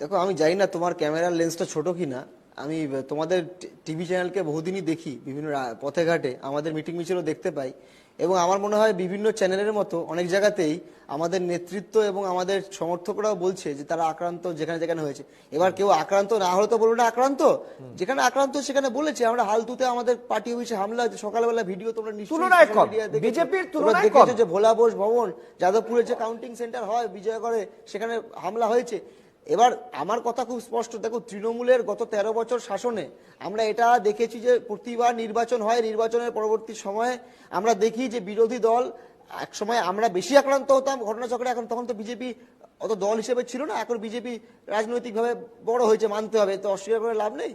দেখো আমি জানি না তোমার ক্যামেরার লেন্সটা ছোট কিনা। আমি তোমাদের টিভি চ্যানেলকে বহুদিনই দেখি বিভিন্ন পথে ঘাটে। আমাদের মিটিং মিছিলও দেখতে পাই। এবং আমার মনে হয় বিভিন্ন চ্যানেলের মতো অনেক জায়গাতেই আমাদের নেতৃত্ব এবং আমাদের সমর্থকরাও বলছে যে তারা আক্রান্ত যেখানে যেখানে হয়েছে। এবার কেউ আক্রান্ত না হলে তো বলব না আক্রান্ত? যেখানে আক্রান্ত সেখানে বলেছে আমরা হালতুতে আমাদের পার্টি অফিসে হামলা হয়েছে। সকালবেলা ভিডিও তোমরা দেখেছ। যে ভোলা বোস ভবন যাদবপুরে যে কাউন্টিং সেন্টার হয় বিজয়গড়ে সেখানে হামলা হয়েছে। এবার আমার কথা খুব স্পষ্ট। দেখো, তৃণমূলের গত তেরো বছর শাসনে আমরা এটা দেখেছি যে প্রতিবার নির্বাচন হয়, নির্বাচনের পরবর্তী সময়ে আমরা দেখি যে বিরোধী দল এক সময় আমরা বেশি আক্রান্ত হতাম, ঘটনাচক্রে এখন তখন তো বিজেপি অত দল হিসেবে ছিল না, এখন বিজেপি রাজনৈতিকভাবে বড় হয়েছে, মানতে হবে, তো অস্বীকার করে লাভ নেই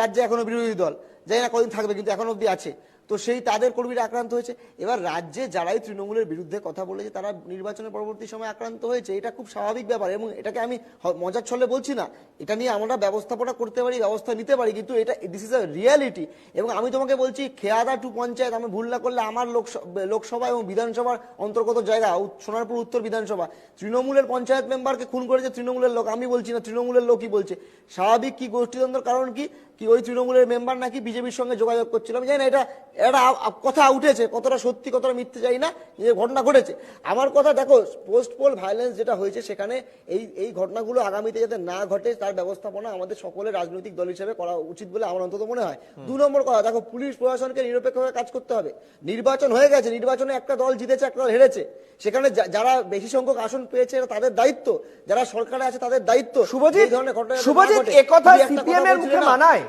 রাজ্যে এখনও বিরোধী দল। যাই না কদিন থাকবে, কিন্তু এখন অবধি আছে। তো সেই তাদের কর্মীরা আক্রান্ত হয়েছে। এবার রাজ্যে যারাই তৃণমূলের বিরুদ্ধে কথা বলেছে, তারা নির্বাচনের পরবর্তী সময় আক্রান্ত হয়েছে। এটা খুব স্বাভাবিক ব্যাপার এবং এটাকে আমি মজার ছলে বলছি না। এটা নিয়ে আমরা ব্যবস্থাপনা করতে পারি, ব্যবস্থা নিতে পারি, কিন্তু এটা দিস ইজ আ রিয়ালিটি এবং আমি তোমাকে বলছি, খেয়াদা টু পঞ্চায়েত, আমি ভুল না করলে আমার লোকস- লোকসভা এবং বিধানসভার অন্তর্গত জায়গা সোনারপুর উত্তর বিধানসভা। তৃণমূলের পঞ্চায়েত মেম্বারকে খুন করেছে তৃণমূলের লোক, আমি বলছি না, তৃণমূলের লোকই বলছে। স্বাভাবিক কি গোষ্ঠীদ্বন্দ্বের কারণ কি? কি ওই তৃণমূলের মেম্বার নাকি বিজেপির সঙ্গে যোগাযোগ করছিল? আমি জানি না, এটা এটা কথা উঠেছে কতটা সত্যি কতটা মিথ্যে যাই না যে ঘটনা ঘটেছে। আমার কথা দেখো পোস্ট পোল ভায়োলেন্স যেটা হয়েছে সেখানে এই এই ঘটনাগুলো আগামীতে যাতে না ঘটে তার ব্যবস্থাপনা আমাদের সকলের রাজনৈতিক দল হিসেবে করা উচিত বলে আমার অন্তত মনে হয়। দু নম্বর কথা দেখো পুলিশ প্রশাসনকে নিরপেক্ষভাবে কাজ করতে হবে। নির্বাচন হয়ে গেছে নির্বাচনে একটা দল জিতেছে একটা দল হেরেছে। সেখানে যারা বেশি সংখ্যক আসন পেয়েছে তাদের দায়িত্ব। যারা সরকারে আছে তাদের দায়িত্ব। শুভজিৎ এই ধরনের ঘটনা শুভজিৎ। একথা কথা সিপিএম এর মুখে মানায়।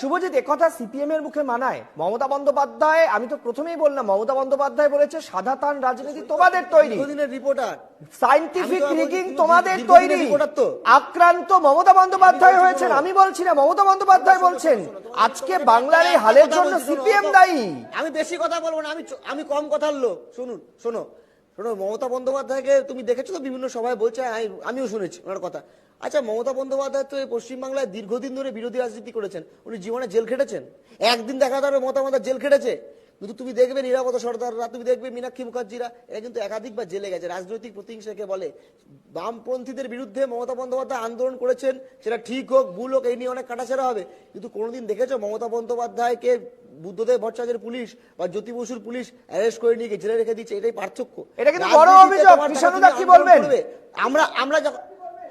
শুভজিৎ একথা সিপিএম এর মুখে মানায়। মমতা বন্দ্যোপাধ্যায় আমি তো প্রথমেই বললাম মমতা বন্দ্যোপাধ্যায় বলেছে সাদা তান রাজনীতি তোমাদের তৈরি। রিপোর্টার সাইন্টিফিক রিগিং তোমাদের তৈরি। আক্রান্ত মমতা বন্দ্যোপাধ্যায় হয়েছেন আমি বলছি না মমতা বন্দ্যোপাধ্যায় বলছেন আজকে বাংলার এই হালের জন্য সিপিএম দায়ী। আমি বেশি কথা বলব না আমি আমি কম কথার লোক। শুনুন শোনো। মমতা বন্দ্যোপাধ্যায়কে তুমি দেখেছ তো? বিভিন্ন সভায় বলছে আমিও শুনেছি ওনার কথা। আচ্ছা মমতা বন্দ্যোপাধ্যায় তো এই পশ্চিমবাংলায় দীর্ঘদিন ধরে বিরোধী রাজনীতি করেছেন। উনি জীবনে জেল খেটেছেন? একদিন দেখা যাবে মমতা বন্দ্যোপাধ্যায় জেল খেটেছে। কিন্তু তুমি দেখবে নিরাপদ সর্দাররা, তুমি দেখবে মীনাক্ষী মুখার্জিরা, এরা কিন্তু একাধিকবার জেলে গেছে। রাজনৈতিক প্রতিহিংসাকে বলে। বামপন্থীদের বিরুদ্ধে মমতা বন্দ্যোপাধ্যায় আন্দোলন করেছেন, সেটা ঠিক হোক, ভুল হোক, এই নিয়ে অনেক কাটাছেড়া হবে। কিন্তু কোনোদিন দেখেছ মমতা বন্দ্যোপাধ্যায়কে বুদ্ধদেব ভট্টাচার্যের পুলিশ বা জ্যোতি বসুর পুলিশ অ্যারেস্ট করে নিয়ে জেলে রেখে দিচ্ছে এটাই পার্থক্য। এটা কিন্তু বড় অভিযোগ। কৃষ্ণদা কি বলবেন? আমরা আমরা যখন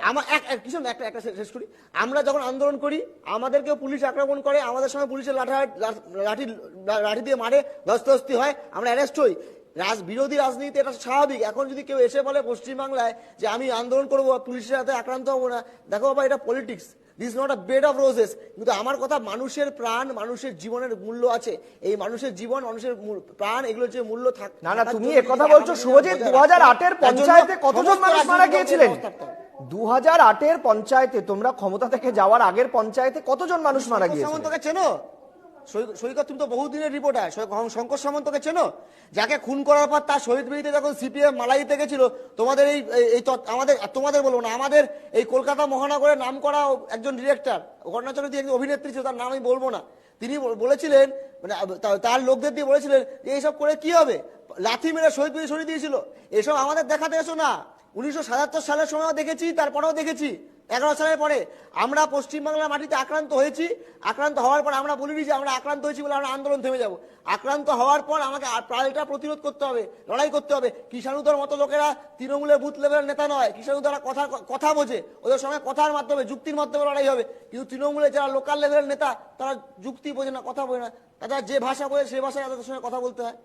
আমার এক এক- কিছু একটা একটা শেষ- শেষ করি। আমরা যখন আন্দোলন করি আমাদেরকেও পুলিশ আক্রমণ করে আমাদের সঙ্গে পুলিশের লাঠা লাঠি লাঠি দিয়ে মারে ধস্তি হয় আমরা অ্যারেস্ট হই। রাজ বিরোধী রাজনীতি এটা স্বাভাবিক। এখন যদি কেউ এসে বলে পশ্চিমবাংলায় যে আমি আন্দোলন করব পুলিশের হাতে আক্রান্ত হব না দেখো বাবা এটা politics this not a bed of roses কিন্তু আমার কথা মানুষের প্রাণ মানুষের জীবনের মূল্য আছে। এই মানুষের জীবন মানুষের প্রাণ এগুলো যে মূল্য থাক না না তুমি জন্য একথা বলছো শুভজিৎ দু হাজার আটের পঞ্চায়েতে কতজন মানুষ মারা গিয়েছিলেন? দু হাজার আটের পঞ্চায়েতে তোমরা ক্ষমতা থেকে যাওয়ার আগের পঞ্চায়েতে কতজন মানুষ মারা গিয়েছিলেন? গিয়েছিল সামন্তকে চেনো? সৈকত তুমি তো বহুদিনের রিপোর্টার শঙ্কর সামন্তকে চেনো? যাকে খুন করার পর তার শহীদ বেরিতে যখন সিপিএম মালাই দিতে গেছিল, তোমাদের এই এই- আমাদের তোমাদের বলব না, আমাদের এই কলকাতা মহানগরের নাম করা একজন ডিরেক্টর ঘটনাচক্রে একজন অভিনেত্রী ছিল, তার নাম আমি বলব না। তিনি বলেছিলেন মানে তার লোকদের দিয়ে বলেছিলেন যে এইসব করে কি হবে? লাথি মেরে শহীদ বেরি সরিয়ে দিয়েছিল। এসব আমাদের দেখাতে এসো না। উনিশশো সাতাত্তর সালের সময়ও দেখেছি, তারপরেও দেখেছি। এগারো সালের পরে আমরা পশ্চিমবাংলার মাটিতে আক্রান্ত হয়েছি। আক্রান্ত হওয়ার পর আমরা বলিনি যে আমরা আক্রান্ত হয়েছি বলে আমরা আন্দোলন থেমে যাব। আক্রান্ত হওয়ার পর আমাকে পাল্টা প্রতিরোধ করতে হবে, লড়াই করতে হবে। কিষাণুদর মতো লোকেরা তৃণমূলের বুথ লেভেলের নেতা নয়। কিষাণুদরা কথা কথা বোঝে। ওদের সঙ্গে কথার মাধ্যমে, যুক্তির মাধ্যমে লড়াই হবে। কিন্তু তৃণমূলের যারা লোকাল লেভেলের নেতা, তারা যুক্তি বোঝে না, কথা বোঝে না। তারা যে ভাষা বোঝে সে ভাষায় তাদের সঙ্গে কথা বলতে হয়।